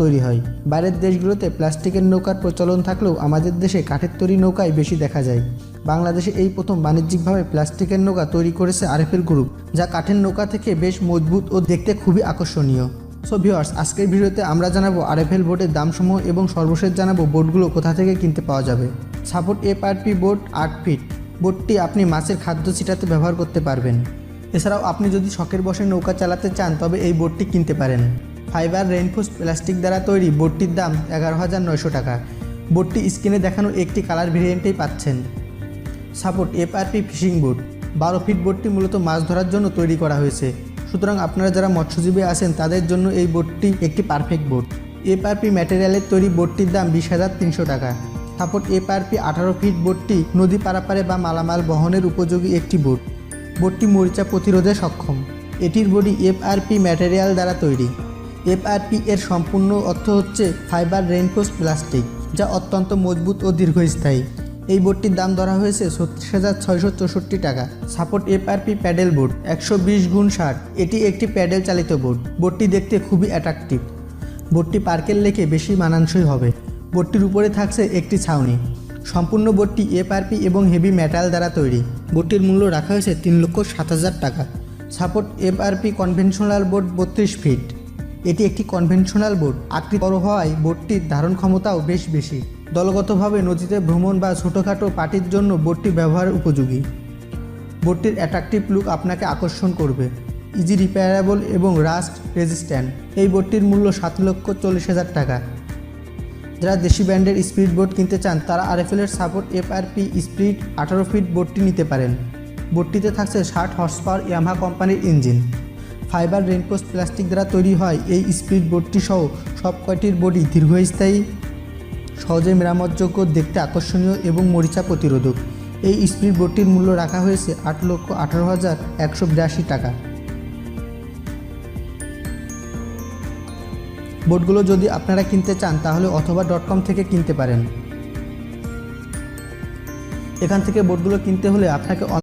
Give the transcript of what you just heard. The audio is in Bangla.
তৈরি হয়। বাইরের দেশগুলোতে প্লাস্টিকের নৌকার প্রচলন থাকলেও আমাদের দেশে কাঠের তৈরি নৌকাই বেশি দেখা যায়। বাংলাদেশে এই প্রথম বাণিজ্যিকভাবে প্লাস্টিকের নৌকা তৈরি করেছে আরএফএল গ্রুপ, যা কাঠের নৌকা থেকে বেশ মজবুত ও দেখতে খুবই আকর্ষণীয়। সো ভিওয়ার্স আজকের ভিডিওতে আমরা জানাব আরএফএল বোর্ডের দামসমূহ এবং সর্বশেষ জানাব বোর্ডগুলো কোথা থেকে কিনতে পাওয়া যাবে। সাপোর্ট এফআরপি বোর্ড আট ফিট। বোর্ডটি আপনি মাছের খাদ্য ছিটাতে ব্যবহার করতে পারবেন। এছাড়াও আপনি যদি শখের বসে নৌকা চালাতে চান, তবে এই বোর্ডটি কিনতে পারেন। ফাইবার রেইনফোর্স প্লাস্টিক দ্বারা তৈরি বোর্ডটির দাম এগারো হাজার নয়শো টাকা। বোর্ডটি স্ক্রিনে দেখানো একটি কালার ভেরিয়েন্টেই পাচ্ছেন। Support FRP fishing boat. বারো ফিট বোটটি মূলত মাছ ধরার জন্য তৈরি করা হয়েছে। সুতরাং আপনারা যারা মৎস্যজীবী আছেন, তাদের জন্য এই বোটটি একটি পারফেক্ট বোট এফআরপি ম্যাটেরিয়ালের তৈরি বোটটির দাম বিশ হাজার তিনশো টাকা। সাপোর্ট এফআরপি আঠারো ফিট বোটটি নদী পারাপারে বা মালামাল বহনের উপযোগী একটি বোট বোটটি মরিচা প্রতিরোধে সক্ষম। এটির বডি এফআরপি ম্যাটেরিয়াল দ্বারা তৈরি। এফআরপি এর সম্পূর্ণ অর্থ হচ্ছে ফাইবার রেইনফোর্স প্লাস্টিক, যা অত্যন্ত মজবুত ও দীর্ঘস্থায়ী। এই বোটটির দাম ধরা হয়েছে ছত্রিশ হাজার ছয়শো চৌষট্টি টাকা। সাপোর্ট এফআরপি প্যাডেল বোর্ড একশো বিশ গুণ ষাট। এটি একটি প্যাডেল চালিত বোর্ড। বোটটি দেখতে খুবই অ্যাট্রাকটিভ। বোটটি পার্কের লেকে বেশি মানানসই হবে। বোটটির উপরে থাকছে একটি ছাউনি। সম্পূর্ণ বোটটি এফআরপি এবং হেভি মেটাল দ্বারা তৈরি। বোটটির মূল্য রাখা হয়েছে তিন লক্ষ সাত হাজার টাকা। সাপোর্ট এফআরপি কনভেনশনাল বোট বত্রিশ ফিট। এটি একটি কনভেনশনাল বোট আকৃতি বড় হওয়ায় বোটটির ধারণ ক্ষমতাও বেশ বেশি। দলগতভাবে নদীতে ভ্রমণ বা ছোটোখাটো পার্টির জন্য বোটটি ব্যবহার উপযোগী। বোটটির অ্যাট্রাকটিভ লুক আপনাকে আকর্ষণ করবে। ইজি রিপেয়ারেবল এবং রাস্ট রেজিস্ট্যান্ট এই বোটটির মূল্য সাত লক্ষ চল্লিশ হাজার টাকা। যারা দেশি ব্র্যান্ডের স্পিড বোট কিনতে চান, তারা আরএফএলের সাপোর্ট এফআরপি স্পিড আঠারো ফিট বোটটি নিতে পারেন। বোটটিতে থাকছে ষাট হর্স পাওয়ার ইয়ামাহা কোম্পানির ইঞ্জিন ফাইবার রেনপোস্ট প্লাস্টিক দ্বারা তৈরি হয়। এই স্পিড বোটটি সহ সব কয়টির বডি দীর্ঘস্থায়ী, সহজে মেরামতযোগ্য, দেখতে আকর্ষণীয় এবং মরিচা প্রতিরোধক। এই স্পিড বোটটির মূল্য রাখা হয়েছে আট লক্ষ আঠারো হাজার একশো বিরাশি টাকা। বোটগুলো যদি আপনারা কিনতে চান, তাহলে অথবা ডট কম থেকে কিনতে পারেন। এখান থেকে বোটগুলো কিনতে হলে আপনাকে